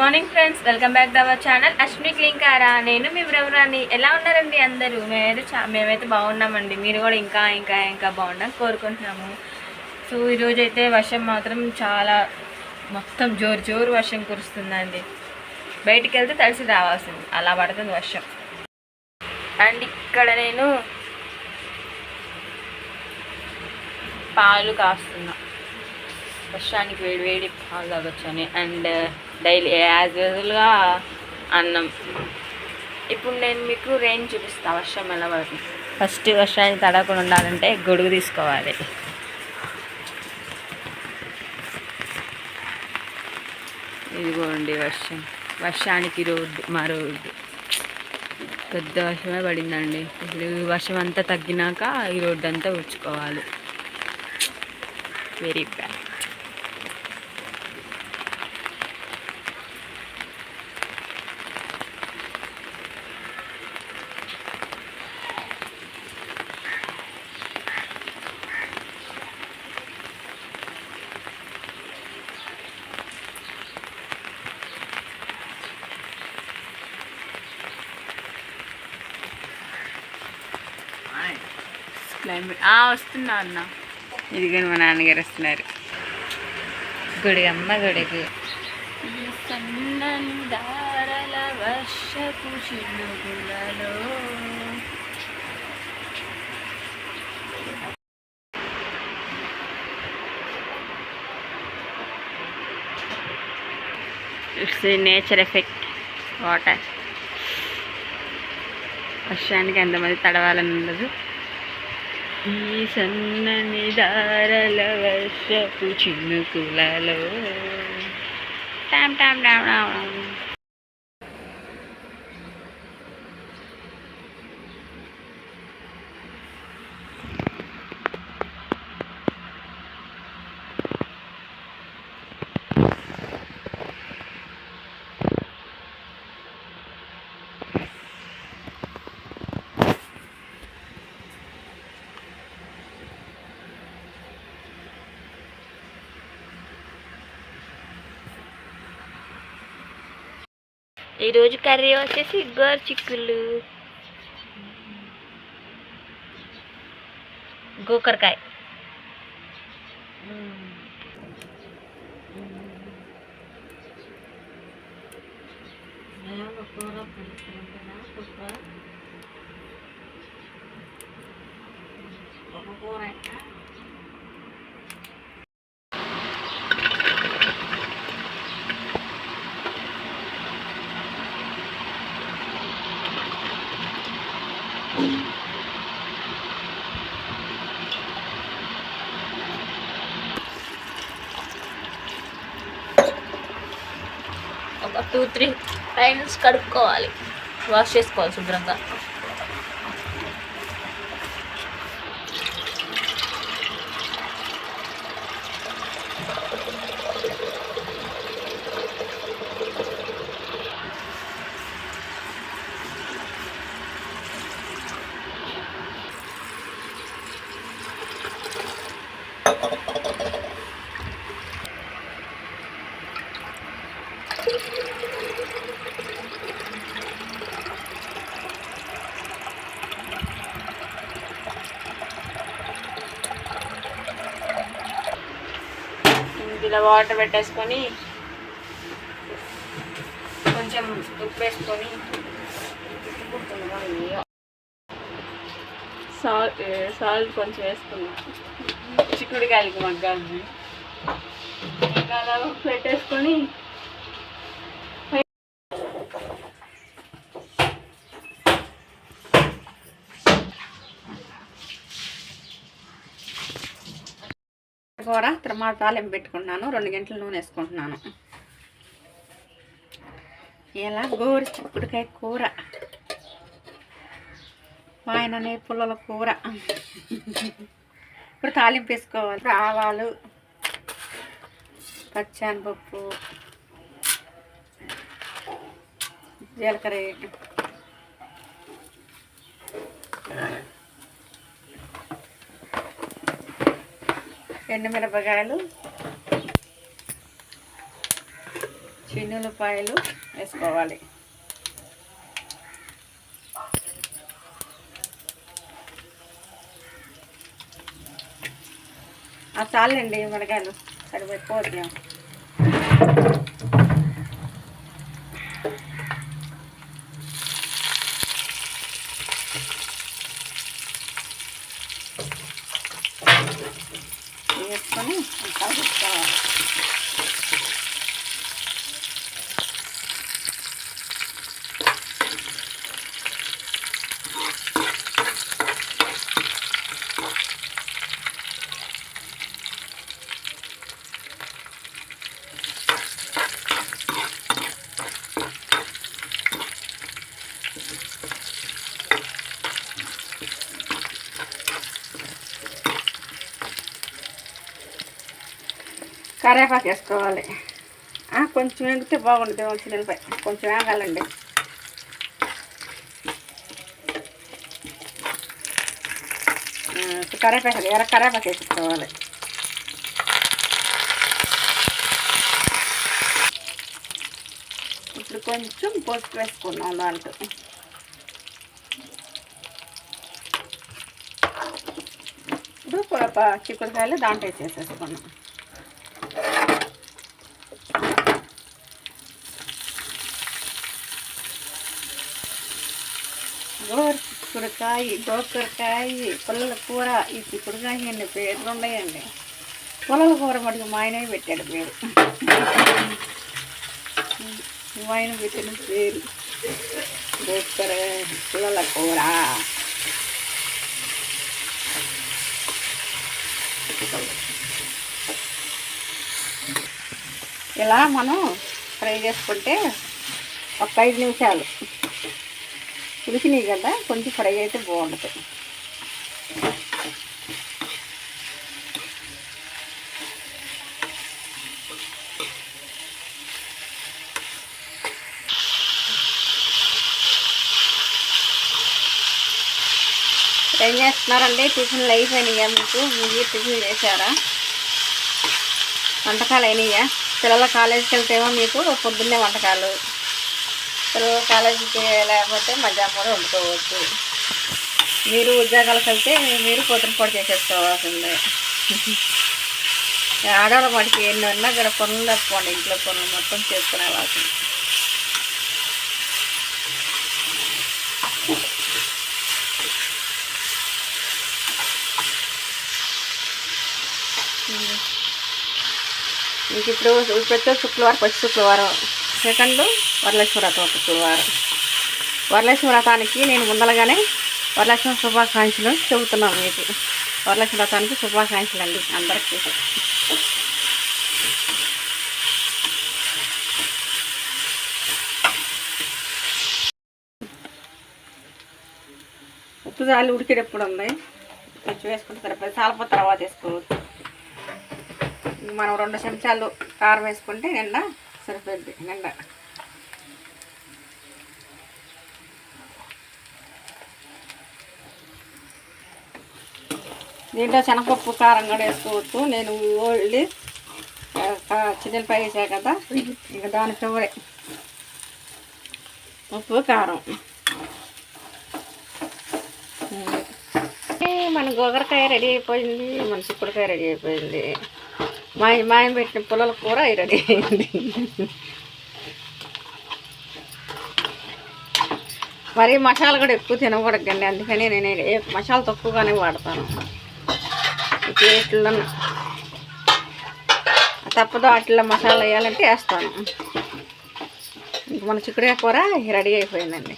Morning friends welcome back to our channel. Ashwini Klinkaara. నేను మీ బ్రవరాని ఎలా ఉన్నారండి అందరూ? మేమైతే చా మేమైతే బాగున్నామండి. మీరు కూడా ఇంకా ఇంకా ఇంకా బాగున్నాం కోరుకుంటున్నాము. సో ఈరోజు అయితే వర్షం మాత్రం చాలా మొత్తం జోరు జోరు వర్షం కురుస్తుందండి. బయటికి వెళ్తే తడిసి రావాల్సింది. అలా పడుతుంది వర్షం. అండ్ ఇక్కడ నేను పాలు కాస్తున్నా. వర్షానికి వేడి వేడి పాలు తాగొచ్చని. అండ్ డైలీ యాజ్ యూజువల్గా అన్నం. ఇప్పుడు నేను మీకు రెయిన్ చూపిస్తాను వర్షం ఎలా పడుతుంది? ఫస్ట్ వర్షాన్ని తడవకుండా ఉండాలంటే గొడుగు తీసుకోవాలి. ఇదిగోండి వర్షం. వర్షానికి రోడ్డు మా రోడ్డు పెద్ద వర్షమే పడిందండి. ఇప్పుడు వర్షం అంతా తగ్గినాక ఈ రోడ్డు అంతా ఉంచుకోవాలి వెరీ బ్యాడ్ క్లైమేట్ వస్తున్నా అన్న. ఇదిగోని మా నాన్నగారు వస్తున్నారు. గుడి అమ్మ గుడికి. సన్నని దారల వర్షపు చినుకులలో ఇట్స్ నేచర్ ఎఫెక్ట్ వాటర్ వర్షానికి ఎంతమంది తడవాలని ఉండదు. ఈ సన్నని దారల వర్షపు చినుకులలో. టామ్ టామ్ టామ్ టామ్ ఈరోజు కర్రీ వచ్చేసి గోరు చిక్కులు గోకరకాయ ఒక టూ త్రీ టైమ్స్ కడుక్కోవాలి. వాష్ చేసుకోవాలి శుభ్రంగా. ఇలా వాటర్ పెట్టేసుకొని కొంచెం ఉప్పు వేసుకొని సాల్ట్ సాల్ట్ కొంచెం వేసుకున్నాం. చిక్కుడుకాయలకి మగ్గాలి. అలా పెట్టేసుకొని కూర తర్వాత తాలింపు పెట్టుకుంటున్నాను. రెండు గంటల నూనె వేసుకుంటున్నాను. ఇలా గోరు చిక్కుడుకాయ కూర. మా ఆయన పుల్లల కూర. ఇప్పుడు తాలింపు వేసుకోవాలి. ఆవాలు పచ్చానపప్పు జీలకర్ర. ఎండుమిరపకాయలు చిన్నులపాయలు వేసుకోవాలి. ఆ చాలండి మిరకాయలు సరిపోతుంది కరేపాకు వేసుకోవాలి కొంచెం ఎంగితే బాగుంటుంది చిన్నపై కొంచెం వేగాలండి. కరేపాకు ఎర్ర కరేపాకు వేసుకోవాలి. ఇప్పుడు కొంచెం పసుపు వేసుకున్నాం దాంట్లో. ఇప్పుడు చిక్కుడుకాయలు దాంట్లో వేసేసేసుకున్నాం గోరు చిక్కుడుకాయ గోకరకాయ పుల్లల కూర ఈ చిక్కుడుకాయ అన్ని పేర్లు ఉన్నాయండి. పుల్లల కూర మటుకు మా ఆయనే పెట్టాడు పేరు. మా ఆయన పెట్టిన పేరు గోకర పుల్లల కూర. ఇలా మనం ఫ్రై చేసుకుంటే ఒక ఐదు నిమిషాలు. ఉడికినాయి కదా కొంచెం ఫ్రై అయితే బాగుంటుంది. ఏం చేస్తున్నారండి? టిఫిన్లు అయిపోయినాయా మీకు? మీరు టిఫిన్ చేశారా? వంటకాలు అయినాయా? పిల్లల కాలేజీకి వెళ్తేమో మీకు పొద్దున్నే వంటకాలు. అసలు కాలేజీకి లేకపోతే మధ్యాహ్నం కూడా వండుకోవచ్చు. మీరు ఉద్యోగాలకు వెళ్తే మీరు పొద్దున పూట చేసేసుకోవాల్సిందే. ఆడవాళ్ళ మటుకి ఎన్ని ఉన్నా ఇక్కడ పనులు తప్పుకోండి ఇంట్లో పనులు మొత్తం చేసుకునే వాళ్ళసింది ఇంక ఇప్పుడు ఇప్పుడు శుక్రవారం ఫస్ట్ శుక్రవారం. సెకండ్ వరలక్ష్మి వ్రతం ఒక గురువారం. వరలక్ష్మి వ్రతానికి నేను ముందలగానే వరలక్ష్మి శుభాకాంక్షలు చెబుతున్నాను మీకు. వరలక్ష్మి వ్రతానికి శుభాకాంక్షలు అండి అందరికీ. ఉప్పు జాలి ఉడికేటప్పుడు ఉంది. కొంచెం వేసుకుంటే సరిపోతుంది. సాలప తర్వాత వేసుకోవచ్చు. మనం రెండు చెంచాలు కారం వేసుకుంటే నిండా సరిపోద్ది. నిండా. దీంట్లో శనగపప్పు కారం కూడా వేసుకోవచ్చు. నేను ఓల్డ్ చిన్నపై వేసా కదా. ఇక దాని చివరి ఉప్పు కారం. మన గోగరకాయ రెడీ అయిపోయింది. మన చిక్కుడుకాయ రెడీ అయిపోయింది. మా మాయం పెట్టిన పుల్లల కూర రెడీ అయింది. మరి మసాలా కూడా ఎక్కువ తినకూడదండి అందుకని నేను ఏ మసాలా తక్కువగానే వాడతాను. ఈ ప్లేట్లో తప్పదు అట్లా మసాలా వేయాలంటే వేస్తాను. ఇంక మన చిక్కుడుగా కూర రెడీ అయిపోయిందండి.